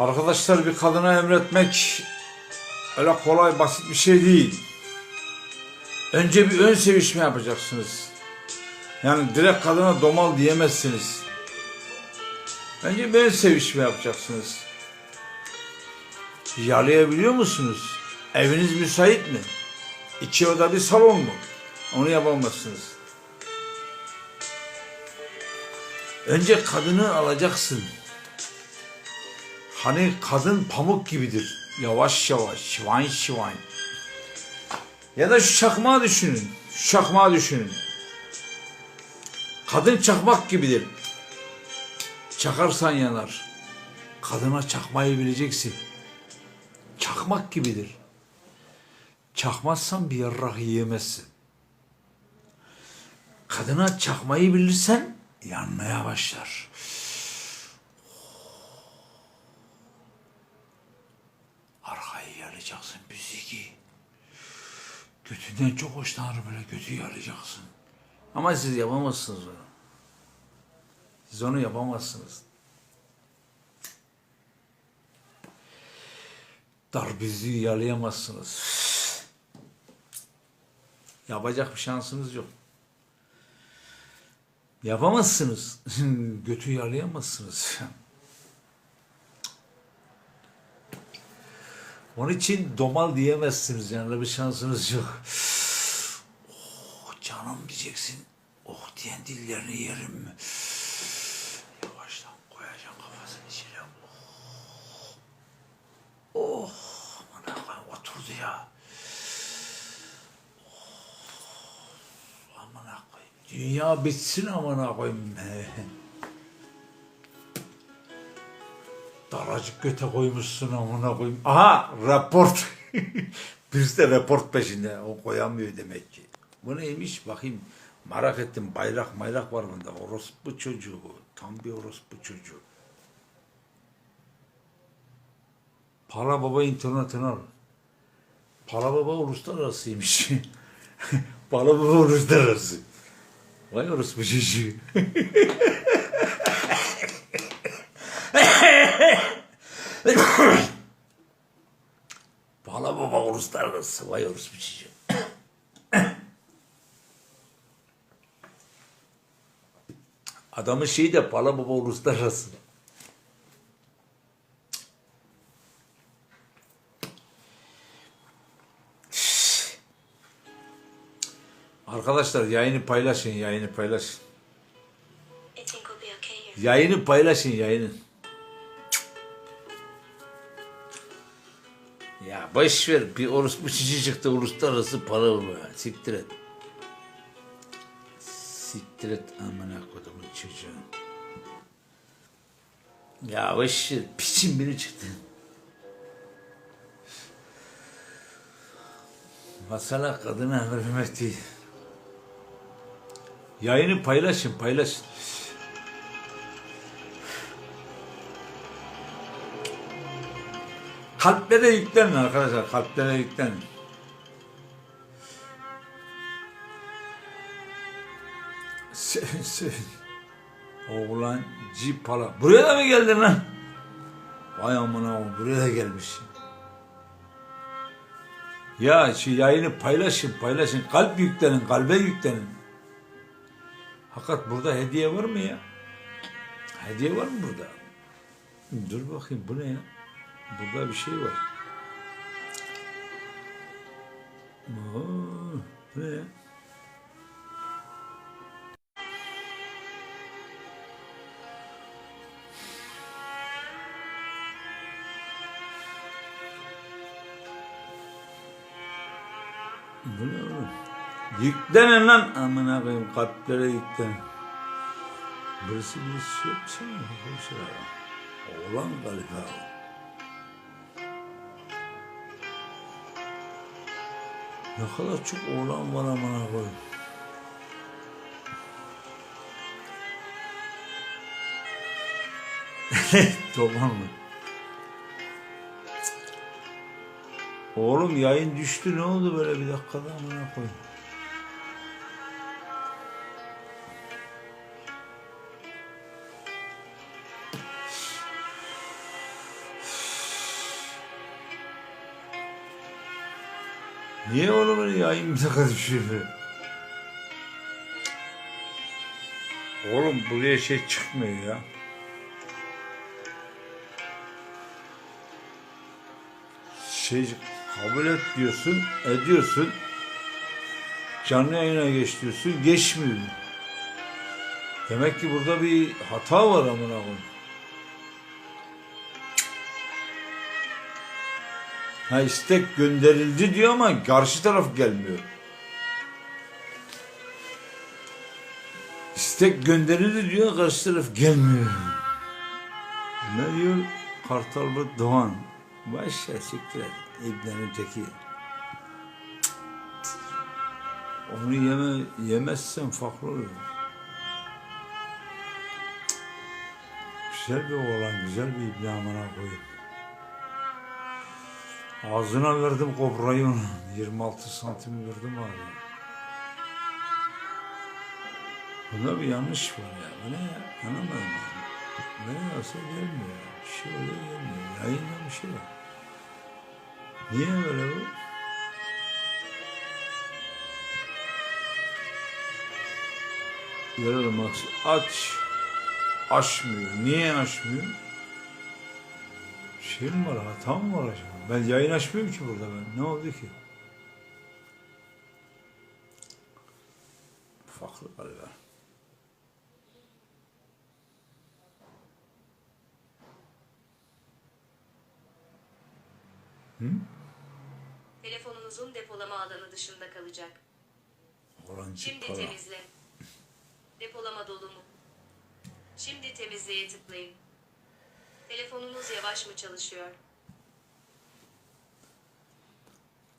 Arkadaşlar bir kadına emretmek öyle kolay basit bir şey değil. Önce bir ön sevişme yapacaksınız. Yani direkt kadına domal diyemezsiniz. Önce bir ön sevişme yapacaksınız. Yalayabiliyor musunuz? Eviniz müsait mi? İki oda bir salon mu? Onu yapamazsınız. Önce kadını alacaksın. Hani kadın pamuk gibidir. Yavaş yavaş, şivan şivan. Ya da şu çakmağı düşünün. Şu çakmağı düşünün. Kadın çakmak gibidir. Çakarsan yanar. Kadına çakmayı bileceksin. Çakmak gibidir. Çakmazsan bir yarrak yiyemezsin. Kadına çakmayı bilirsen yanmaya başlar. Büziki. Götünden çok hoşlanır böyle götü yalayacaksın. Ama siz yapamazsınız onu. Siz onu yapamazsınız. Dar büzüğü yalayamazsınız. Yapacak bir şansınız yok. Yapamazsınız. Götü yalayamazsınız. Onun için domal diyemezsiniz yani bir şansınız yok. Oh canım diyeceksin. Oh diyen dillerini yerim? Yavaştan koyacağım kafasını içine. Oh. Oh aman oturdu ya. Oh, aman koyayım. Dünya bitsin aman koyayım. Daracık göte koymuşsun amına koyayım. Aha raport. Birisi de raport peşinde. O koyamıyor demek ki. Bu neymiş bakayım. Merak ettim bayrak mayrak var bunda. Orospu çocuğu. Tam bir orospu çocuğu. Para Baba International. Para Baba uluslararasıymış. Para Baba uluslararası. Vay orospu çocuğu. Pala baba uluslararası vay orospu çocuğu. Adamın şeyi de Pala baba uluslararası. Arkadaşlar yayını paylaşın, yayını paylaşın. Yayını paylaşın, yayını. Ya boş ver bir orospu çiçi çıktı uluslararası para ya. Siktir et. Siktir et amına kodumun çocuğu. Ya boş ver piçin biri çıktı. Masala kadına hürmet değil. Yayını paylaşın paylaşın. Kalplere yüklenin arkadaşlar. Kalplere yüklenin. Sevin sevin. Oğlan cipala. Buraya da mı geldin lan? Vay amına buraya da gelmiş. Ya şu yayını paylaşın paylaşın. Kalp yüklenin kalbe yüklenin. Hakikat burada hediye var mı ya? Hediye var mı burada? Dur bakayım bu ne ya? Burada bir şey var. Bu ne? Bu ne oğlum? Yüklenin lan amına koyayım kalplere yüklenin. Birisi birisi yok mu senin arkadaşlar? Oğlan galiba. Ne kadar çok oğlan var amına koyayım. tamam mı? Oğlum yayın düştü ne oldu böyle bir dakikada amına koyayım. Niye oğlum yayın düşüyor? Oğlum buraya şey çıkmıyor ya. Şey kabul et diyorsun, ediyorsun. Canlı yayına geç diyorsun, geçmiyor. Demek ki burada bir hata var amına koyayım. Ha istek gönderildi diyor ama karşı taraf gelmiyor. İstek gönderildi diyor karşı taraf gelmiyor. Ne diyor? Kartallı Doğan. Başla siktir et. İbnenin teki. Onu yeme, yemezsen farklı olur. Güzel bir oğlan, güzel bir ibne amına koyayım. Ağzına verdim kobrayı onun. 26 santim verdim abi. Bunda bir yanlış var ya. Ya? Anlamadım yani. Ne olsa gelmiyor. Bir şey oluyor gelmiyor. Yayında bir şey var. Niye böyle bu? Verelim aç. Aç. Açmıyor. Niye açmıyor? Şey mi var? Hata mı var acaba? Ben yayın açmıyorum ki burada ben. Ne oldu ki? Farklı galiba. Telefonunuzun depolama alanı dışında kalacak. Orancı Şimdi para. temizle. Depolama dolu mu? Şimdi temizleye tıklayın. Telefonunuz yavaş mı çalışıyor?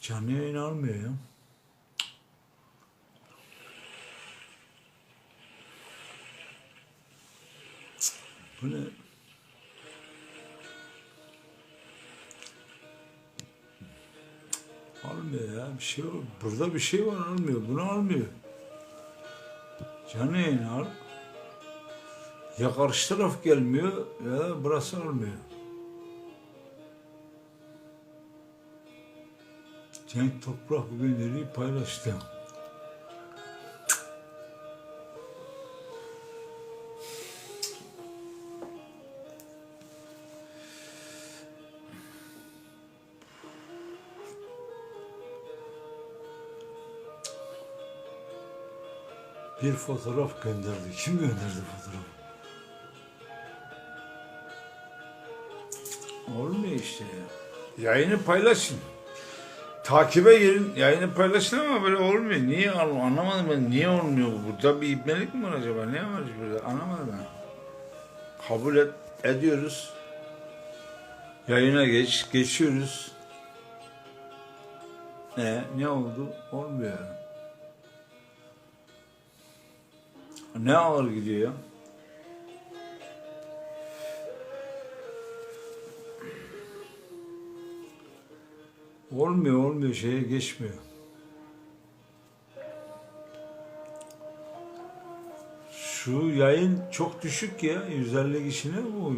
Canlı yayın almıyor ya. Bu ne? Almıyor ya bir şey var. Burada bir şey var almıyor. Bunu almıyor. Canlı yayın al. Ya karşı taraf gelmiyor ya burası almıyor. Cenk Toprak bugün gönderiyi. Bir fotoğraf gönderdi. Kim gönderdi fotoğrafı? Olmuyor işte ya. Yayını paylaşın. Takibe gelin, yayını paylaşın ama böyle olmuyor. Niye anlamadım ben. Niye olmuyor bu? Burada bir ibnelik mi var acaba? Ne var burada? Anlamadım ben. Kabul et, ediyoruz. Yayına geç, geçiyoruz. Ne? Ne oldu? Olmuyor. Ne ağır gidiyor ya? Olmuyor olmuyor şeye geçmiyor. Şu yayın çok düşük ya. 150 kişi bu?